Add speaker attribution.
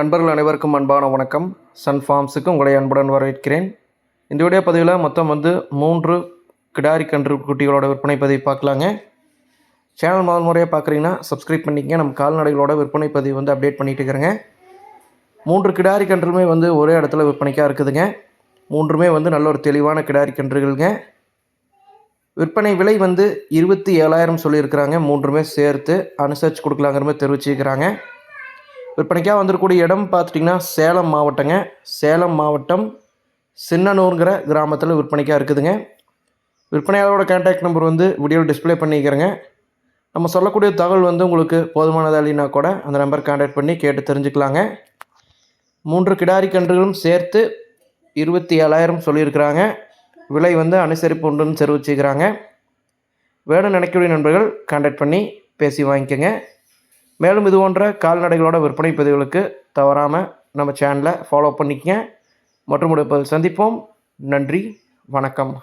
Speaker 1: நண்பர்கள் அனைவருக்கும் அன்பான வணக்கம். சன் ஃபார்ம்ஸுக்கு உங்களை அன்புடன் வரவேற்கிறேன். இந்த வீடியோ பதிவில் மொத்தம் வந்து மூன்று கிடாரி கன்று குட்டிகளோட விற்பனை பதிவு பார்க்கலாங்க. சேனல் முதல் முறையாக பார்க்குறீங்கன்னா சப்ஸ்கிரைப் பண்ணிக்கங்க. நம்ம கால்நடைகளோட விற்பனை பதிவு வந்து அப்டேட் பண்ணிகிட்டு இருக்கிறேங்க. மூன்று கிடாரி கன்றுமே வந்து ஒரே இடத்துல விற்பனைக்காக இருக்குதுங்க. மூன்றுமே வந்து நல்ல ஒரு தெளிவான கிடாரி கன்றுகள்ங்க. விற்பனை விலை வந்து இருபத்தி ஏழாயிரம் சொல்லியிருக்கிறாங்க. மூன்றுமே சேர்த்து அனுசரித்து கொடுக்கலாங்கிற மாதிரி தெரிவிச்சிருக்கிறாங்க. விற்பனைக்காக வந்திருக்கக்கூடிய இடம் பார்த்துட்டிங்கன்னா சேலம் மாவட்டங்க. சேலம் மாவட்டம் சின்னனூருங்கிற கிராமத்தில் விற்பனைக்காக இருக்குதுங்க. விற்பனையாளரோட கான்டாக்ட் நம்பர் வந்து வீடியோவில் டிஸ்ப்ளே பண்ணிக்கிறேங்க. நம்ம சொல்லக்கூடிய தகவல் வந்து உங்களுக்கு போதுமானதா இல்லைன்னா கூட அந்த நம்பர் கான்டாக்ட் பண்ணி கேட்டு தெரிஞ்சுக்கலாங்க. மூன்று கிடாரி கன்றுகளும் சேர்த்து இருபத்தி ஏழாயிரம் சொல்லியிருக்கிறாங்க. விலை வந்து அனுசரிப்பு உண்டுன்னு தெரிவிச்சுக்கிறாங்க. வேணும் நினைக்கக்கூடிய நண்பர்கள் கான்டாக்ட் பண்ணி பேசி வாங்கிக்கோங்க. மேலும் இது போன்ற கால்நடைகளோட விற்பனை பதிவுகளுக்கு தவறாமல் நம்ம சேனலை ஃபாலோ பண்ணிக்கங்க. மற்றும் ஒரு சந்திப்போம். நன்றி. வணக்கம்.